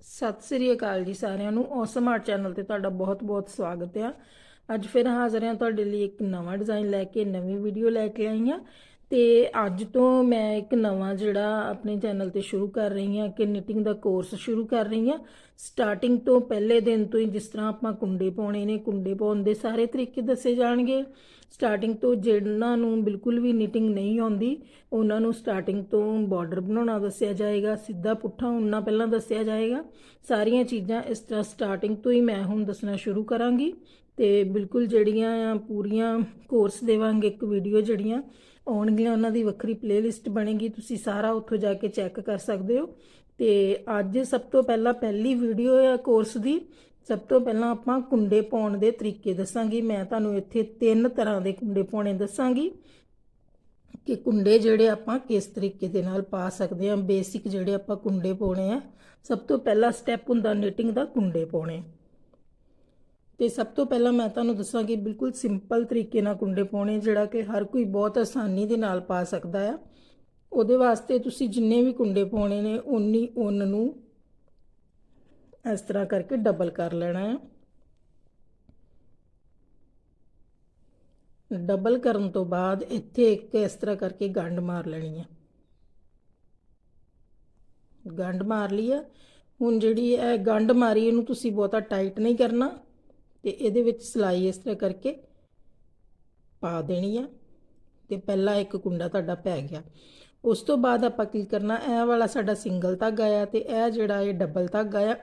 ਸਤਿ ਸ੍ਰੀ ਅਕਾਲ ਜੀ ਸਾਰਿਆਂ ਨੂੰ। ਔਸਮ ਆਰਟ ਚੈਨਲ ਤੇ ਤੁਹਾਡਾ ਬਹੁਤ-ਬਹੁਤ ਸਵਾਗਤ ਹੈ ਅੱਜ ਫਿਰ ਹਾਜ਼ਰ ਹਾਂ ਤੁਹਾਡੇ ਲਈ ਇੱਕ ਨਵਾਂ ਡਿਜ਼ਾਈਨ ਲੈ ਕੇ, ਨਵੀਂ ਵੀਡੀਓ ਲੈ ਕੇ ਆਈ ਹਾਂ। ਤੇ ਅੱਜ ਤੋਂ ਮੈਂ ਇੱਕ ਨਵਾਂ ਜਿਹੜਾ ਆਪਣੇ ਚੈਨਲ ਤੇ ਸ਼ੁਰੂ ਕਰ ਰਹੀ ਹਾਂ ਕਿ ਨਿਟਿੰਗ ਦਾ ਕੋਰਸ ਸ਼ੁਰੂ ਕਰ ਰਹੀ ਹਾਂ। ਸਟਾਰਟਿੰਗ ਤੋਂ ਪਹਿਲੇ ਦਿਨ ਤੋਂ ਹੀ ਜਿਸ ਤਰ੍ਹਾਂ ਆਪਾਂ ਕੁੰਡੇ ਪਾਉਣੇ ਨੇ, ਕੁੰਡੇ ਪਾਉਣ ਦੇ ਸਾਰੇ ਤਰੀਕੇ ਦੱਸੇ ਜਾਣਗੇ। ਸਟਾਰਟਿੰਗ ਤੋਂ ਜਿਹਨਾਂ ਨੂੰ ਬਿਲਕੁਲ ਵੀ ਨਿਟਿੰਗ ਨਹੀਂ ਆਉਂਦੀ, ਉਹਨਾਂ ਨੂੰ ਸਟਾਰਟਿੰਗ ਤੋਂ ਬਾਰਡਰ ਬਣਾਉਣਾ ਦੱਸਿਆ ਜਾਏਗਾ, ਸਿੱਧਾ ਪੁੱਠਾ ਉਣਨਾ ਪਹਿਲਾਂ ਦੱਸਿਆ ਜਾਏਗਾ। ਸਾਰੀਆਂ ਚੀਜ਼ਾਂ ਇਸ ਤਰ੍ਹਾਂ ਸਟਾਰਟਿੰਗ ਤੋਂ ਹੀ ਮੈਂ ਹੁਣ ਦੱਸਣਾ ਸ਼ੁਰੂ ਕਰਾਂਗੀ। ਤੇ ਬਿਲਕੁਲ ਜਿਹੜੀਆਂ ਆ ਪੂਰੀਆਂ ਕੋਰਸ ਦੇਵਾਂਗੇ, ਇੱਕ ਵੀਡੀਓ ਜਿਹੜੀਆਂ ਆਉਣਗੀਆਂ, ਉਹਨਾਂ ਦੀ ਵੱਖਰੀ ਪਲੇਲਿਸਟ ਬਣੇਗੀ। ਤੁਸੀਂ ਸਾਰਾ ਉੱਥੋਂ ਜਾ ਕੇ ਚੈੱਕ ਕਰ ਸਕਦੇ ਹੋ। ਤੇ ਅੱਜ ਸਭ ਤੋਂ ਪਹਿਲਾਂ ਪਹਿਲੀ ਵੀਡੀਓ ਹੈ ਕੋਰਸ ਦੀ। ਸਭ ਤੋਂ ਪਹਿਲਾਂ ਆਪਾਂ ਕੁੰਡੇ ਪਾਉਣ ਦੇ ਤਰੀਕੇ ਦੱਸਾਂਗੀ। ਮੈਂ ਤੁਹਾਨੂੰ ਇੱਥੇ ਤਿੰਨ ਤਰ੍ਹਾਂ ਦੇ ਕੁੰਡੇ ਪਾਉਣੇ ਦੱਸਾਂਗੀ ਕਿ ਕੁੰਡੇ ਜਿਹੜੇ ਆਪਾਂ ਕਿਸ ਤਰੀਕੇ ਦੇ ਨਾਲ ਪਾ ਸਕਦੇ ਹਾਂ। ਬੇਸਿਕ ਜਿਹੜੇ ਆਪਾਂ ਕੁੰਡੇ ਪਾਉਣੇ ਆ, ਸਭ ਤੋਂ ਪਹਿਲਾ ਸਟੈਪ ਹੁੰਦਾ ਨਿਟਿੰਗ ਦਾ ਕੁੰਡੇ ਪਾਉਣੇ। ਤੇ ਸਭ ਤੋਂ ਪਹਿਲਾਂ ਮੈਂ ਤੁਹਾਨੂੰ ਦੱਸਾਂਗੀ ਬਿਲਕੁਲ ਸਿੰਪਲ ਤਰੀਕੇ ਨਾਲ ਕੁੰਡੇ ਪਾਉਣੇ, ਜਿਹੜਾ ਕਿ ਹਰ ਕੋਈ ਬਹੁਤ ਆਸਾਨੀ ਦੇ ਨਾਲ ਪਾ ਸਕਦਾ ਆ। ਉਹਦੇ ਵਾਸਤੇ ਤੁਸੀਂ ਜਿੰਨੇ ਵੀ ਕੁੰਡੇ ਪਾਉਣੇ ਨੇ ਉਨੀ ਉਨ ਨੂੰ ਇਸ ਤਰ੍ਹਾਂ ਕਰਕੇ ਡਬਲ ਕਰ ਲੈਣਾ ਹੈ ਡਬਲ ਕਰਨ ਤੋਂ ਬਾਅਦ ਇੱਥੇ ਇੱਕ ਇਸ ਤਰ੍ਹਾਂ ਕਰਕੇ ਗੰਢ ਮਾਰ ਲੈਣੀ ਹੈ ਗੰਢ ਮਾਰ ਲਈ ਹੈ ਹੁਣ ਜਿਹੜੀ ਇਹ ਗੰਢ ਮਾਰੀ, ਇਹਨੂੰ ਤੁਸੀਂ ਬਹੁਤਾ ਟਾਈਟ ਨਹੀਂ ਕਰਨਾ। ਤੇ ਇਹਦੇ ਵਿੱਚ ਸਲਾਈ ਇਸ ਤਰ੍ਹਾਂ ਕਰਕੇ ਪਾ ਦੇਣੀ ਆ ਤੇ ਪਹਿਲਾ ਇੱਕ ਕੁੰਡਾ ਤੁਹਾਡਾ ਪੈ ਗਿਆ। ਉਸ ਤੋਂ ਬਾਅਦ ਆਪਾਂ ਕੀ ਕਰਨਾ, ਇਹ ਵਾਲਾ ਸਾਡਾ ਸਿੰਗਲ ਧਾਗਾ ਆ ਤੇ ਇਹ ਜਿਹੜਾ ਇਹ ਡਬਲ ਧਾਗਾ ਆ,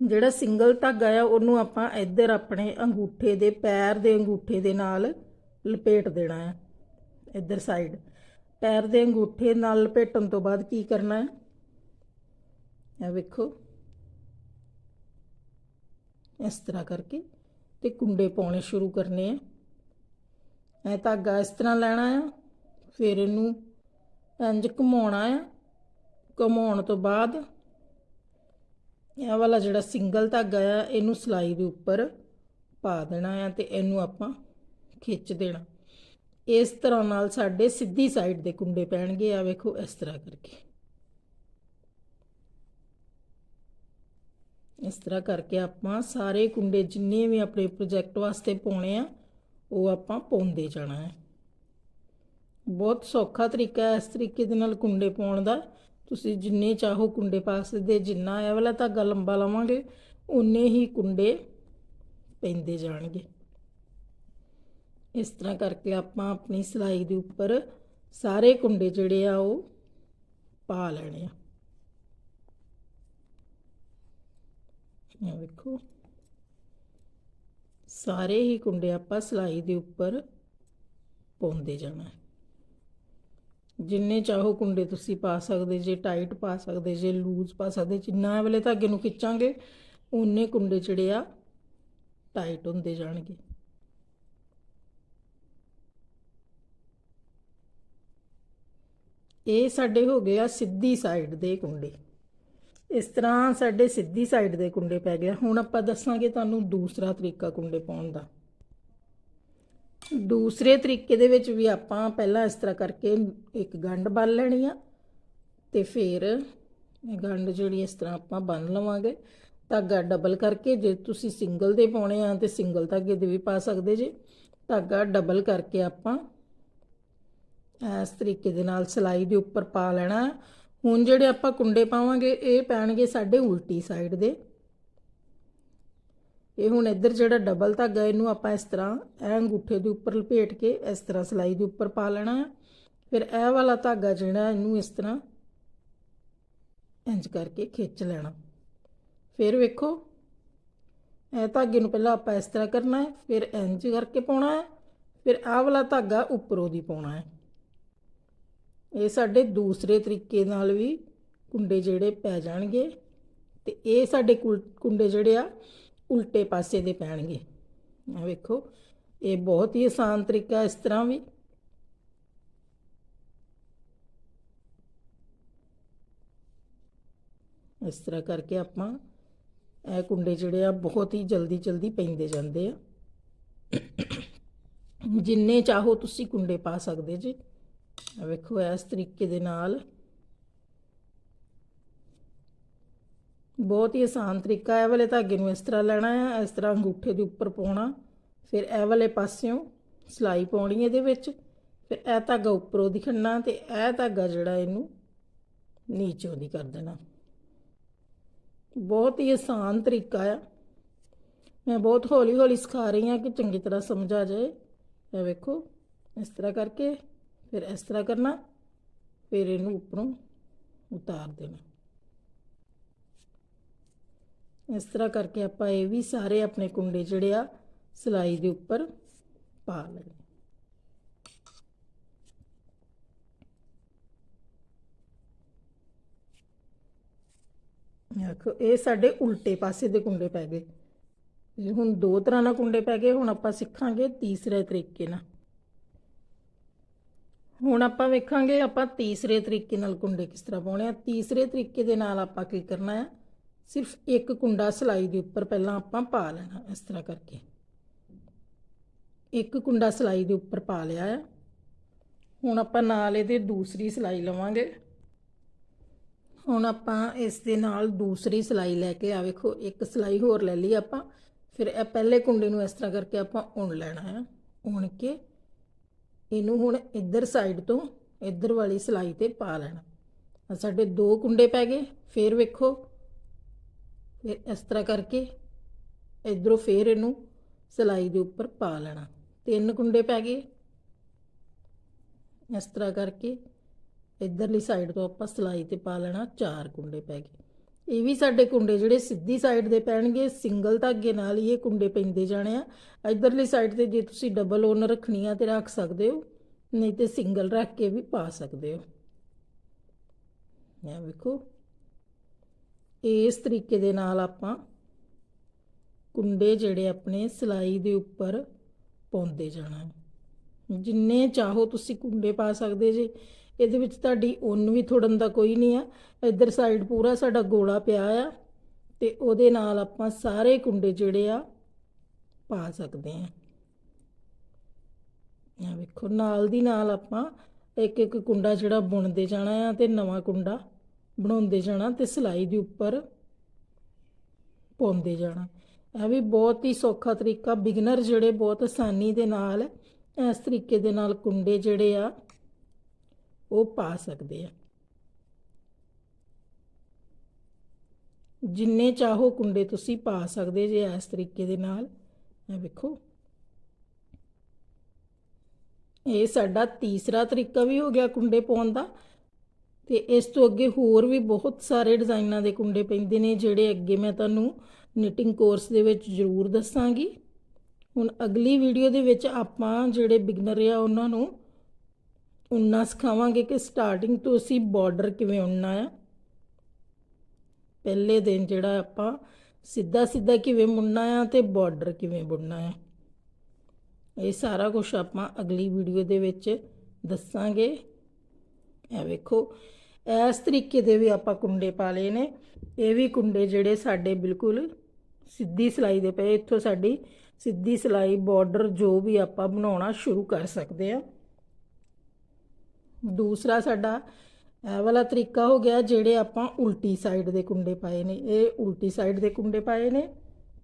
ਜਿਹੜਾ ਸਿੰਗਲ ਧਾਗਾ ਆ, ਉਹਨੂੰ ਆਪਾਂ ਇੱਧਰ ਆਪਣੇ ਅੰਗੂਠੇ ਦੇ ਪੈਰ ਦੇ ਅੰਗੂਠੇ ਦੇ ਨਾਲ ਲਪੇਟ ਦੇਣਾ ਹੈ ਇੱਧਰ ਸਾਈਡ ਪੈਰ ਦੇ ਅੰਗੂਠੇ ਨਾਲ ਲਪੇਟਣ ਤੋਂ ਬਾਅਦ ਕੀ ਕਰਨਾ ਹੈ ਇਹ ਵੇਖੋ। ਇਸ ਤਰ੍ਹਾਂ ਕਰਕੇ ਤੇ ਕੁੰਡੇ ਪਾਉਣੇ ਸ਼ੁਰੂ ਕਰਨੇ ਆ। ਇਹ ਧਾਗਾ ਇਸ ਤਰ੍ਹਾਂ ਲੈਣਾ ਆ, ਫਿਰ ਇਹਨੂੰ ਇੰਜ ਘੁਮਾਉਣਾ ਆ। ਘੁਮਾਉਣ ਤੋਂ ਬਾਅਦ ਇਹ ਵਾਲਾ ਜਿਹੜਾ ਸਿੰਗਲ ਧਾਗਾ ਆ, ਇਹਨੂੰ ਸਲਾਈ ਦੇ ਉੱਪਰ ਪਾ ਦੇਣਾ ਆ ਤੇ ਇਹਨੂੰ ਆਪਾਂ ਖਿੱਚ ਦੇਣਾ। ਇਸ ਤਰ੍ਹਾਂ ਨਾਲ ਸਾਡੇ ਸਿੱਧੀ ਸਾਈਡ ਦੇ ਕੁੰਡੇ ਪੈਣਗੇ, ਆ ਵੇਖੋ ਇਸ ਤਰ੍ਹਾਂ ਕਰਕੇ। ਇਸ ਤਰ੍ਹਾਂ ਕਰਕੇ ਆਪਾਂ ਸਾਰੇ ਕੁੰਡੇ ਜਿੰਨੇ ਵੀ ਆਪਣੇ ਪ੍ਰੋਜੈਕਟ ਵਾਸਤੇ ਪਾਉਣੇ ਆ, ਉਹ ਆਪਾਂ ਪਾਉਂਦੇ ਜਾਣਾ ਹੈ। ਬਹੁਤ ਸੌਖਾ ਤਰੀਕਾ ਹੈ ਇਸ ਤਰੀਕੇ ਦੇ ਨਾਲ ਕੁੰਡੇ ਪਾਉਣ ਦਾ। ਤੁਸੀਂ ਜਿੰਨੇ ਚਾਹੋ ਕੁੰਡੇ ਪਾ ਸਕਦੇ, ਜਿੰਨਾ ਇਹ ਵਾਲਾ ਧਾਗਾ ਲੰਬਾ ਲਾਵਾਂਗੇ ਉਨੇ ਹੀ ਕੁੰਡੇ ਪੈਂਦੇ ਜਾਣਗੇ। ਇਸ ਤਰ੍ਹਾਂ ਕਰਕੇ ਆਪਾਂ ਆਪਣੀ ਸਲਾਈ ਦੇ ਉੱਪਰ ਸਾਰੇ ਕੁੰਡੇ ਜਿਹੜੇ ਆ, ਉਹ ਪਾ ਲੈਣੇ ਆ। ਇਹ ਵੇਖੋ। ਸਾਰੇ ਹੀ ਕੁੰਡੇ ਆਪਾਂ ਸਲਾਈ ਦੇ ਉੱਪਰ ਪਾਉਂਦੇ ਜਾਣਾ ਜਿੰਨੇ ਚਾਹੋ ਕੁੰਡੇ ਤੁਸੀਂ ਪਾ ਸਕਦੇ, ਜੇ ਟਾਈਟ ਪਾ ਸਕਦੇ, ਜੇ ਲੂਜ਼ ਪਾ ਸਕਦੇ, ਜਿੰਨਾ ਵੇਲੇ ਧਾਗੇ ਨੂੰ ਖਿੱਚਾਂਗੇ ਉਨੇ ਕੁੰਡੇ ਜਿਹੜੇ ਆ ਟਾਈਟ ਹੁੰਦੇ ਜਾਣਗੇ। ਇਹ ਸਾਡੇ ਹੋ ਗਏ ਆ ਸਿੱਧੀ ਸਾਈਡ ਦੇ ਕੁੰਡੇ। ਇਸ ਤਰ੍ਹਾਂ ਸਾਡੇ ਸਿੱਧੀ ਸਾਈਡ ਦੇ ਕੁੰਡੇ ਪੈ ਗਏ ਹੁਣ ਆਪਾਂ ਦੱਸਾਂਗੇ ਤੁਹਾਨੂੰ ਦੂਸਰਾ ਤਰੀਕਾ ਕੁੰਡੇ ਪਾਉਣ ਦਾ। ਦੂਸਰੇ ਤਰੀਕੇ ਦੇ ਵਿੱਚ ਵੀ ਆਪਾਂ ਪਹਿਲਾਂ ਇਸ ਤਰ੍ਹਾਂ ਕਰਕੇ ਇੱਕ ਗੰਢ ਬੰਨ ਲੈਣੀ ਆ ਤੇ ਫਿਰ ਇਹ ਗੰਢ ਜਿਹੜੀ ਇਸ ਤਰ੍ਹਾਂ ਆਪਾਂ ਬੰਨ ਲਵਾਂਗੇ। ਧਾਗਾ ਡਬਲ ਕਰਕੇ ਜੇ ਤੁਸੀਂ ਸਿੰਗਲ ਦੇ ਪਾਉਣੇ ਆ ਤੇ ਸਿੰਗਲ ਧਾਗੇ ਦੇ ਵੀ ਪਾ ਸਕਦੇ ਜੇ। ਧਾਗਾ ਡਬਲ ਕਰਕੇ ਆਪਾਂ ਇਸ ਤਰੀਕੇ ਦੇ ਨਾਲ ਸਲਾਈ ਦੇ ਉੱਪਰ ਪਾ ਲੈਣਾ। ਹੁਣ ਜਿਹੜੇ ਆਪਾਂ ਕੁੰਡੇ ਪਾਵਾਂਗੇ, ਇਹ ਪੈਣਗੇ ਸਾਡੇ ਉਲਟੀ ਸਾਈਡ ਦੇ। ਇਹ ਹੁਣ ਇੱਧਰ ਜਿਹੜਾ ਡਬਲ ਧਾਗਾ, ਇਹਨੂੰ ਆਪਾਂ ਇਸ ਤਰ੍ਹਾਂ ਇਹ ਅੰਗੂਠੇ ਦੇ ਉੱਪਰ ਲਪੇਟ ਕੇ ਇਸ ਤਰ੍ਹਾਂ ਸਲਾਈ ਦੇ ਉੱਪਰ ਪਾ ਲੈਣਾ ਹੈ ਫਿਰ ਇਹ ਵਾਲਾ ਧਾਗਾ ਜਿਹੜਾ ਇਹਨੂੰ ਇਸ ਤਰ੍ਹਾਂ ਇੰਜ ਕਰਕੇ ਖਿੱਚ ਲੈਣਾ। ਫਿਰ ਵੇਖੋ, ਇਹ ਧਾਗੇ ਨੂੰ ਪਹਿਲਾਂ ਆਪਾਂ ਇਸ ਤਰ੍ਹਾਂ ਕਰਨਾ ਹੈ, ਫਿਰ ਇੰਜ ਕਰਕੇ ਪਾਉਣਾ ਹੈ, ਫਿਰ ਆਹ ਵਾਲਾ ਧਾਗਾ ਉੱਪਰੋਂ ਦੀ ਪਾਉਣਾ ਹੈ। ਇਹ ਸਾਡੇ ਦੂਸਰੇ ਤਰੀਕੇ ਨਾਲ ਵੀ ਕੁੰਡੇ ਜਿਹੜੇ ਪੈ ਜਾਣਗੇ ਤੇ ਇਹ ਸਾਡੇ ਕੁੰਡੇ ਜਿਹੜੇ ਆ, ਉਲਟੇ ਪਾਸੇ ਦੇ ਪੈਣਗੇ। ਆ ਵੇਖੋ, ਇਹ ਬਹੁਤ ਹੀ ਆਸਾਨ ਤਰੀਕਾ ਇਸ ਤਰ੍ਹਾਂ ਵੀ। ਇਸ ਤਰ੍ਹਾਂ ਕਰਕੇ ਆਪਾਂ ਇਹ ਕੁੰਡੇ ਜਿਹੜੇ ਆ, ਬਹੁਤ ਹੀ ਜਲਦੀ ਜਲਦੀ ਪੈਂਦੇ ਜਾਂਦੇ ਆ। ਜਿੰਨੇ ਚਾਹੋ ਤੁਸੀਂ ਕੁੰਡੇ ਪਾ ਸਕਦੇ ਜੀ। ਵੇਖੋ, ਇਸ ਤਰੀਕੇ ਦੇ ਨਾਲ ਬਹੁਤ ਹੀ ਆਸਾਨ ਤਰੀਕਾ ਹੈ। ਇਹ ਵਾਲੇ ਧਾਗੇ ਨੂੰ ਇਸ ਤਰ੍ਹਾਂ ਲੈਣਾ ਹੈ, ਇਸ ਤਰ੍ਹਾਂ ਅੰਗੂਠੇ ਦੇ ਉੱਪਰ ਪਾਉਣਾ, ਫਿਰ ਇਹ ਵਾਲੇ ਪਾਸਿਓਂ ਸਲਾਈ ਪਾਉਣੀ ਇਹਦੇ ਵਿੱਚ, ਫਿਰ ਇਹ ਧਾਗਾ ਉੱਪਰੋਂ ਦੀ ਖੰਨਾ ਤੇ ਇਹ ਧਾਗਾ ਜਿਹੜਾ ਇਹਨੂੰ ਨੀਚੋਂ ਦੀ ਕਰ ਦੇਣਾ। ਬਹੁਤ ਹੀ ਆਸਾਨ ਤਰੀਕਾ ਆ। ਮੈਂ ਬਹੁਤ ਹੌਲੀ ਹੌਲੀ ਸਿਖਾ ਰਹੀ ਹਾਂ ਕਿ ਚੰਗੀ ਤਰ੍ਹਾਂ ਸਮਝ ਆ ਜਾਏ। ਇਹ ਵੇਖੋ, ਇਸ ਤਰ੍ਹਾਂ ਕਰਕੇ ਫਿਰ ਇਸ ਤਰ੍ਹਾਂ ਕਰਨਾ, ਫਿਰ ਇਹਨੂੰ ਉੱਪਰੋਂ ਉਤਾਰ ਦੇਣਾ। ਇਸ ਤਰ੍ਹਾਂ ਕਰਕੇ ਆਪਾਂ ਇਹ ਵੀ ਸਾਰੇ ਆਪਣੇ ਕੁੰਡੇ ਜਿਹੜੇ ਆ, ਸਿਲਾਈ ਦੇ ਉੱਪਰ ਪਾ ਲੈਣੇ। ਦੇਖੋ, ਇਹ ਸਾਡੇ ਉਲਟੇ ਪਾਸੇ ਦੇ ਕੁੰਡੇ ਪੈ ਗਏ। ਹੁਣ ਦੋ ਤਰ੍ਹਾਂ ਨਾਲ ਕੁੰਡੇ ਪੈ ਗਏ, ਹੁਣ ਆਪਾਂ ਸਿੱਖਾਂਗੇ ਤੀਸਰੇ ਤਰੀਕੇ ਨਾਲ। ਹੁਣ ਆਪਾਂ ਵੇਖਾਂਗੇ ਆਪਾਂ ਤੀਸਰੇ ਤਰੀਕੇ ਨਾਲ ਕੁੰਡੇ ਕਿਸ ਤਰ੍ਹਾਂ ਪਾਉਣੇ ਆ। ਤੀਸਰੇ ਤਰੀਕੇ ਦੇ ਨਾਲ ਆਪਾਂ ਕੀ ਕਰਨਾ ਹੈ ਸਿਰਫ ਇੱਕ ਕੁੰਡਾ ਸਿਲਾਈ ਦੇ ਉੱਪਰ ਪਹਿਲਾਂ ਆਪਾਂ ਪਾ ਲੈਣਾ ਇਸ ਤਰ੍ਹਾਂ ਕਰਕੇ। ਇੱਕ ਕੁੰਡਾ ਸਿਲਾਈ ਦੇ ਉੱਪਰ ਪਾ ਲਿਆ ਹੈ ਹੁਣ ਆਪਾਂ ਨਾਲ ਇਹਦੇ ਦੂਸਰੀ ਸਿਲਾਈ ਲਵਾਂਗੇ। ਹੁਣ ਆਪਾਂ ਇਸ ਦੇ ਨਾਲ ਦੂਸਰੀ ਸਿਲਾਈ ਲੈ ਕੇ ਆ ਵੇਖੋ, ਇੱਕ ਸਿਲਾਈ ਹੋਰ ਲੈ ਲਈ ਆਪਾਂ। ਫਿਰ ਇਹ ਪਹਿਲੇ ਕੁੰਡੇ ਨੂੰ ਇਸ ਤਰ੍ਹਾਂ ਕਰਕੇ ਆਪਾਂ ਉਣ ਲੈਣਾ ਹੈ ਉਣ ਕੇ ਇਹਨੂੰ ਹੁਣ ਇੱਧਰ ਸਾਈਡ ਤੋਂ ਇੱਧਰ ਵਾਲੀ ਸਿਲਾਈ ਤੇ ਪਾ ਲੈਣਾ। ਸਾਡੇ ਦੋ ਕੁੰਡੇ ਪੈ ਗਏ, ਫਿਰ ਵੇਖੋ। ਫਿਰ ਇਸ ਤਰ੍ਹਾਂ ਕਰਕੇ ਇਧਰੋਂ ਫੇਰ ਇਹਨੂੰ ਸਿਲਾਈ ਦੇ ਉੱਪਰ ਪਾ ਲੈਣਾ। ਤਿੰਨ ਕੁੰਡੇ ਪੈ ਗਏ। ਇਸ ਤਰ੍ਹਾਂ ਕਰਕੇ ਇਧਰਲੀ ਸਾਈਡ ਤੋਂ ਆਪਾਂ ਸਿਲਾਈ ਤੇ ਪਾ ਲੈਣਾ, ਚਾਰ ਕੁੰਡੇ ਪੈ ਗਏ। ਇਹ ਵੀ ਸਾਡੇ ਕੁੰਡੇ ਜਿਹੜੇ ਸਿੱਧੀ ਸਾਈਡ ਦੇ ਪੈਣਗੇ ਸਿੰਗਲ ਧਾਗੇ ਨਾਲ ਹੀ ਇਹ ਕੁੰਡੇ ਪੈਂਦੇ ਜਾਣੇ ਆ। ਇਧਰਲੀ ਸਾਈਡ ਤੇ ਜੇ ਤੁਸੀਂ ਡਬਲ ਓਨ ਰੱਖਣੀ ਆ ਤੇ ਰੱਖ ਸਕਦੇ ਹੋ, ਨਹੀਂ ਤੇ ਸਿੰਗਲ ਰੱਖ ਕੇ ਵੀ ਪਾ ਸਕਦੇ ਹੋ। ਇਹ ਵੇਖੋ, ਇਸ ਤਰੀਕੇ ਦੇ ਨਾਲ ਆਪਾਂ ਕੁੰਡੇ ਜਿਹੜੇ ਆਪਣੇ ਸਿਲਾਈ ਦੇ ਉੱਪਰ ਪਾਉਂਦੇ ਜਾਣਾ। ਜਿੰਨੇ ਚਾਹੋ ਤੁਸੀਂ ਕੁੰਡੇ ਪਾ ਸਕਦੇ ਜੇ। ਇਹਦੇ ਵਿੱਚ ਤੁਹਾਡੀ ਉਨ ਵੀ ਥੋੜਨ ਦਾ ਕੋਈ ਨਹੀਂ ਆ। ਇੱਧਰ ਸਾਈਡ ਪੂਰਾ ਸਾਡਾ ਗੋਲਾ ਪਿਆ ਆ ਤੇ ਉਹਦੇ ਨਾਲ ਆਪਾਂ ਸਾਰੇ ਕੁੰਡੇ ਜਿਹੜੇ ਆ ਪਾ ਸਕਦੇ ਆ। ਇਹ ਵੇਖੋ, ਨਾਲ ਦੀ ਨਾਲ ਆਪਾਂ ਇੱਕ ਇੱਕ ਕੁੰਡਾ ਜਿਹੜਾ ਬੁਣਦੇ ਜਾਣਾ ਆ ਤੇ ਨਵਾਂ ਕੁੰਡਾ ਬਣਾਉਂਦੇ ਜਾਣਾ ਤੇ ਸਿਲਾਈ ਦੇ ਉੱਪਰ ਪਾਉਂਦੇ ਜਾਣਾ। ਇਹ ਵੀ ਬਹੁਤ ਹੀ ਸੌਖਾ ਤਰੀਕਾ ਬਿਗਨਰ ਜਿਹੜੇ ਬਹੁਤ ਆਸਾਨੀ ਦੇ ਨਾਲ ਇਸ ਤਰੀਕੇ ਦੇ ਨਾਲ ਕੁੰਡੇ ਜਿਹੜੇ ਆ ਉਹ ਪਾ ਸਕਦੇ ਆ। ਜਿੰਨੇ ਚਾਹੋ ਕੁੰਡੇ ਤੁਸੀਂ ਪਾ ਸਕਦੇ ਜੇ ਇਸ ਤਰੀਕੇ ਦੇ ਨਾਲ। ਇਹ ਵੇਖੋ। ਇਹ ਸਾਡਾ ਤੀਸਰਾ ਤਰੀਕਾ ਵੀ ਹੋ ਗਿਆ ਕੁੰਡੇ ਪਾਉਣ ਦਾ। ਤੇ ਇਸ ਤੋਂ ਅੱਗੇ ਹੋਰ ਵੀ ਬਹੁਤ ਸਾਰੇ ਡਿਜ਼ਾਈਨਾਂ ਦੇ ਕੁੰਡੇ ਪੈਂਦੇ ਨੇ, ਜਿਹੜੇ ਅੱਗੇ ਮੈਂ ਤੁਹਾਨੂੰ ਨਿਟਿੰਗ ਕੋਰਸ ਦੇ ਵਿੱਚ ਜ਼ਰੂਰ ਦੱਸਾਂਗੀ। ਹੁਣ ਅਗਲੀ ਵੀਡੀਓ ਦੇ ਵਿੱਚ ਆਪਾਂ ਜਿਹੜੇ ਬਿਗਨਰ ਆ, ਉਹਨਾਂ ਨੂੰ ਉਨਾ ਸਿਖਾਵਾਂਗੇ ਕਿ ਸਟਾਰਟਿੰਗ ਤੋਂ ਅਸੀਂ ਬਾਰਡਰ ਕਿਵੇਂ ਉਣਨਾ ਆ। ਪਹਿਲੇ ਦਿਨ ਜਿਹੜਾ ਆਪਾਂ ਸਿੱਧਾ ਸਿੱਧਾ ਕਿਵੇਂ ਮੁੜਨਾ ਆ ਤੇ ਬਾਰਡਰ ਕਿਵੇਂ ਬੁਣਨਾ ਆ। ਇਹ ਸਾਰਾ ਕੁਝ ਆਪਾਂ ਅਗਲੀ ਵੀਡੀਓ ਦੇ ਵਿੱਚ ਦੱਸਾਂਗੇ। ਇਹ ਵੇਖੋ, ਇਸ ਤਰੀਕੇ ਦੇ ਵੀ ਆਪਾਂ ਕੁੰਡੇ ਪਾ ਲਏ ਨੇ। ਇਹ ਵੀ ਕੁੰਡੇ ਜਿਹੜੇ ਸਾਡੇ ਬਿਲਕੁਲ ਸਿੱਧੀ ਸਿਲਾਈ ਦੇ ਪਏ। ਇੱਥੋਂ ਸਾਡੀ ਸਿੱਧੀ ਸਿਲਾਈ ਬਾਰਡਰ ਜੋ ਵੀ ਆਪਾਂ ਬਣਾਉਣਾ ਸ਼ੁਰੂ ਕਰ ਸਕਦੇ ਆ। ਦੂਸਰਾ ਸਾਡਾ ਇਹ ਵਾਲਾ ਤਰੀਕਾ ਹੋ ਗਿਆ ਜਿਹੜੇ ਆਪਾਂ ਉਲਟੀ ਸਾਈਡ ਦੇ ਕੁੰਡੇ ਪਾਏ ਨੇ। ਇਹ ਉਲਟੀ ਸਾਈਡ ਦੇ ਕੁੰਡੇ ਪਾਏ ਨੇ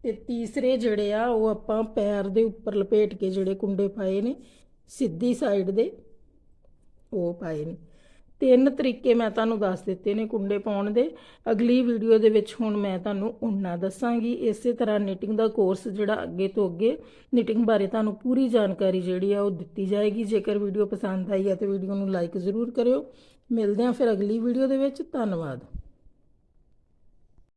ਤੇ ਤੀਸਰੇ ਜਿਹੜੇ ਆ ਉਹ ਆਪਾਂ ਪੈਰ ਦੇ ਉੱਪਰ ਲਪੇਟ ਕੇ ਜਿਹੜੇ ਕੁੰਡੇ ਪਾਏ ਨੇ, ਸਿੱਧੀ ਸਾਈਡ ਦੇ ਉਹ ਪਾਏ ਨੇ। ਤਿੰਨ ਤਰੀਕੇ ਮੈਂ ਤੁਹਾਨੂੰ ਦੱਸ ਦਿੱਤੇ ਨੇ ਕੁੰਡੇ ਪਾਉਣ ਦੇ। ਅਗਲੀ ਵੀਡੀਓ ਦੇ ਵਿੱਚ ਹੁਣ ਮੈਂ ਤੁਹਾਨੂੰ ਉਹਨਾਂ ਦੱਸਾਂਗੀ। ਇਸੇ ਤਰ੍ਹਾਂ ਨਿਟਿੰਗ ਦਾ ਕੋਰਸ ਜਿਹੜਾ ਅੱਗੇ ਤੋਂ ਅੱਗੇ ਨਿਟਿੰਗ ਬਾਰੇ ਤੁਹਾਨੂੰ ਪੂਰੀ ਜਾਣਕਾਰੀ ਜਿਹੜੀ ਆ ਉਹ ਦਿੱਤੀ ਜਾਏਗੀ। ਜੇਕਰ ਵੀਡੀਓ ਪਸੰਦ ਆਈ ਹੈ ਤਾਂ ਵੀਡੀਓ ਨੂੰ ਲਾਈਕ ਜ਼ਰੂਰ ਕਰਿਓ। ਮਿਲਦੇ ਹਾਂ ਫਿਰ ਅਗਲੀ ਵੀਡੀਓ ਦੇ ਵਿੱਚ। ਧੰਨਵਾਦ।